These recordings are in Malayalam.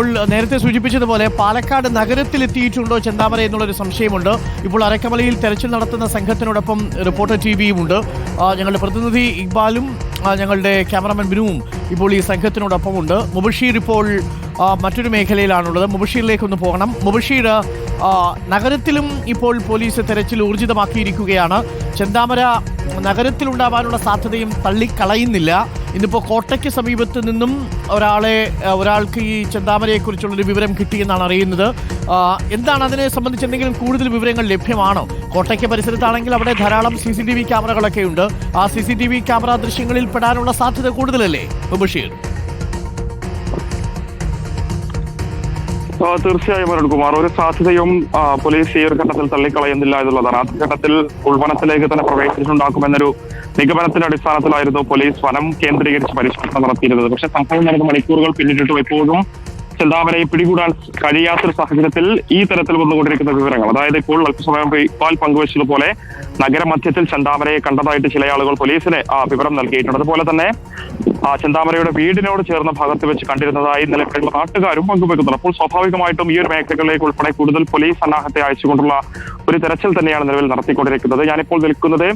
ഇപ്പോൾ നേരത്തെ സൂചിപ്പിച്ചതുപോലെ പാലക്കാട് നഗരത്തിൽ എത്തിയിട്ടുണ്ടോ ചെന്താമര എന്നുള്ളൊരു സംശയമുണ്ട്. ഇപ്പോൾ അരക്കമലയിൽ തെരച്ചിൽ നടത്തുന്ന സംഘത്തിനോടൊപ്പം റിപ്പോർട്ടർ ടി വിയും ഉണ്ട് ഞങ്ങളുടെ പ്രതിനിധി ഇക്ബാലും ഞങ്ങളുടെ ക്യാമറാമാൻ ബിനുവും ഇപ്പോൾ ഈ സംഘത്തിനോടൊപ്പം ഉണ്ട് മുബഷീർ ഇപ്പോൾ മറ്റൊരു മേഖലയിലാണുള്ളത്. മുബഷീറിലേക്കൊന്ന് പോകണം. മുബഷീർ നഗരത്തിലും ഇപ്പോൾ പോലീസ് തെരച്ചിൽ ഊർജിതമാക്കിയിരിക്കുകയാണ്. ചെന്താമര നഗരത്തിലുണ്ടാവാനുള്ള സാധ്യതയും തള്ളിക്കളയുന്നില്ല. ഇന്നിപ്പോൾ കോട്ടയ്ക്ക് സമീപത്ത് നിന്നും ഒരാളെ ഒരാൾക്ക് ഈ ചെന്താമരയെക്കുറിച്ചുള്ളൊരു വിവരം കിട്ടിയെന്നാണ് അറിയുന്നത്. എന്താണ് അതിനെ സംബന്ധിച്ച് എന്തെങ്കിലും കൂടുതൽ വിവരങ്ങൾ ലഭ്യമാണോ? കോട്ടയ്ക്ക് പരിസരത്താണെങ്കിൽ അവിടെ ധാരാളം സി സി ടി വി ക്യാമറകളൊക്കെ ഉണ്ട്. ആ C C T V camera ദൃശ്യങ്ങളിൽ പെടാനുള്ള സാധ്യത കൂടുതലല്ലേ? ബഷീർ ആ, അരുൺ കുമാർ. ഒരു സാധ്യതയും പോലീസ് ഈ ഒരു ഘട്ടത്തിൽ തള്ളിക്കളയുന്നില്ല എന്നുള്ളതാണ്. ആ ഘട്ടത്തിൽ ഉൾവനത്തിലേക്ക് തന്നെ പ്രവേശിച്ചിട്ടുണ്ടാക്കുമെന്നൊരു നിഗമനത്തിന്റെ അടിസ്ഥാനത്തിലായിരുന്നു പോലീസ് വനം കേന്ദ്രീകരിച്ച് പരിശോധന നടത്തിയിരുന്നത്. പക്ഷെ സംഭവം നടന്ന മണിക്കൂറുകൾ പിന്നിട്ടിട്ട് ഇപ്പോഴും ചെന്താമരയെ പിടികൂടാൻ കഴിയാത്തൊരു സാഹചര്യത്തിൽ ഈ തരത്തിൽ വന്നുകൊണ്ടിരിക്കുന്ന വിവരങ്ങൾ അതായത് ഇപ്പോൾ അല്പസമയം പാൽ പങ്കുവച്ചതുപോലെ നഗരമധ്യത്തിൽ ചെന്താമരയെ കണ്ടതായിട്ട് ചില ആളുകൾ പോലീസിന് ആ വിവരം നൽകിയിട്ടുണ്ട്. അതുപോലെ തന്നെ ചെന്താമരയുടെ വീടിനോട് ചേർന്ന ഭാഗത്ത് വെച്ച് കണ്ടിരുന്നതായി നിലവിലുള്ള നാട്ടുകാരും പങ്കുവെക്കുന്നുണ്ട്. അപ്പോൾ സ്വാഭാവികമായിട്ടും ഈ ഒരു മേഖലകളിലേക്ക് ഉൾപ്പെടെ കൂടുതൽ പോലീസ് സന്നാഹത്തെ അയച്ചുകൊണ്ടുള്ള ഒരു തെരച്ചിൽ തന്നെയാണ് നിലവിൽ നടത്തിക്കൊണ്ടിരിക്കുന്നത്. ഞാനിപ്പോൾ നിൽക്കുന്നത്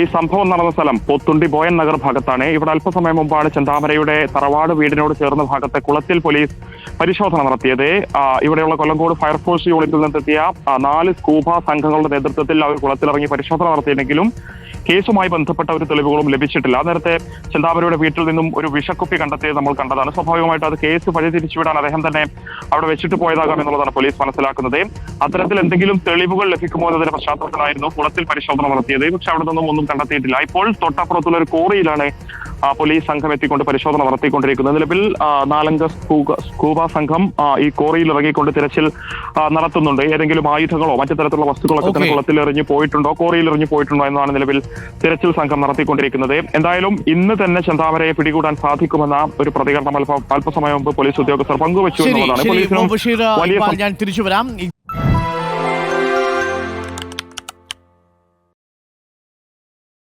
ഈ സംഭവം നടന്ന സ്ഥലം പോത്തുണ്ടി ബോയൻ നഗർ ഭാഗത്താണ്. ഇവിടെ അല്പസമയം മുമ്പാണ് ചെന്താമരയുടെ തറവാട് വീടിനോട് ചേർന്ന ഭാഗത്തെ കുളത്തിൽ പോലീസ് പരിശോധന നടത്തിയത്. ഇവിടെയുള്ള കൊല്ലങ്കോട് ഫയർഫോഴ്സ് യൂണിറ്റിൽ നിന്നെത്തിയ നാല് സ്കൂബ സംഘങ്ങളുടെ നേതൃത്വത്തിൽ അവർ കുളത്തിലിറങ്ങി പരിശോധന നടത്തിയെങ്കിലും കേസുമായി ബന്ധപ്പെട്ട ഒരു തെളിവുകളും ലഭിച്ചിട്ടില്ല. നേരത്തെ ചിന്താപരിയുടെ വീട്ടിൽ നിന്നും ഒരു വിഷക്കുപ്പി കണ്ടെത്തിയത് നമ്മൾ കണ്ടതാണ്. സ്വാഭാവികമായിട്ട് അത് കേസ് വഴി തിരിച്ചുവിടാൻ അദ്ദേഹം തന്നെ അവിടെ വെച്ചിട്ട് പോയതാകാം എന്നുള്ളതാണ് പോലീസ് മനസ്സിലാക്കുന്നത്. അത്തരത്തിൽ എന്തെങ്കിലും തെളിവുകൾ ലഭിക്കുമോ എന്നതിന്റെ പശ്ചാത്തലത്തിലായിരുന്നു കുളത്തിൽ പരിശോധന നടത്തിയത്. പക്ഷെ അവിടെ നിന്നും ഒന്നും കണ്ടെത്തിയിട്ടില്ല. ഇപ്പോൾ തൊട്ടപ്പുറത്തുള്ള ഒരു കോറിയിലാണ് പോലീസ് സംഘം എത്തിക്കൊണ്ട് പരിശോധന നടത്തിക്കൊണ്ടിരിക്കുന്നത് നിലവിൽ നാലംഗ സ്കൂബ സംഘം ഈ കോറിയിൽ ഇറങ്ങിക്കൊണ്ട് തിരച്ചിൽ നടത്തുന്നുണ്ട്. ഏതെങ്കിലും ആയുധങ്ങളോ മറ്റു തരത്തിലുള്ള വസ്തുക്കളൊക്കെ തന്നെ കുളത്തിൽ എറിഞ്ഞു പോയിട്ടുണ്ടോ? കോറിയിൽ എറിഞ്ഞു പോയിട്ടുണ്ടോ എന്നാണ് നിലവിൽ തിരച്ചിൽ സംഘം നടത്തിക്കൊണ്ടിരിക്കുന്നത്. എന്തായാലും ഇന്ന് തന്നെ ചെന്താമരയെ പിടികൂടാൻ സാധിക്കുമെന്ന ഒരു പ്രതികരണം അല്പ അല്പസമയം മുമ്പ് പോലീസ് ഉദ്യോഗസ്ഥർ പങ്കുവച്ചു എന്നുള്ളതാണ്. പോലീസിനും വലിയ ഞാൻ തിരിച്ചു വരാം.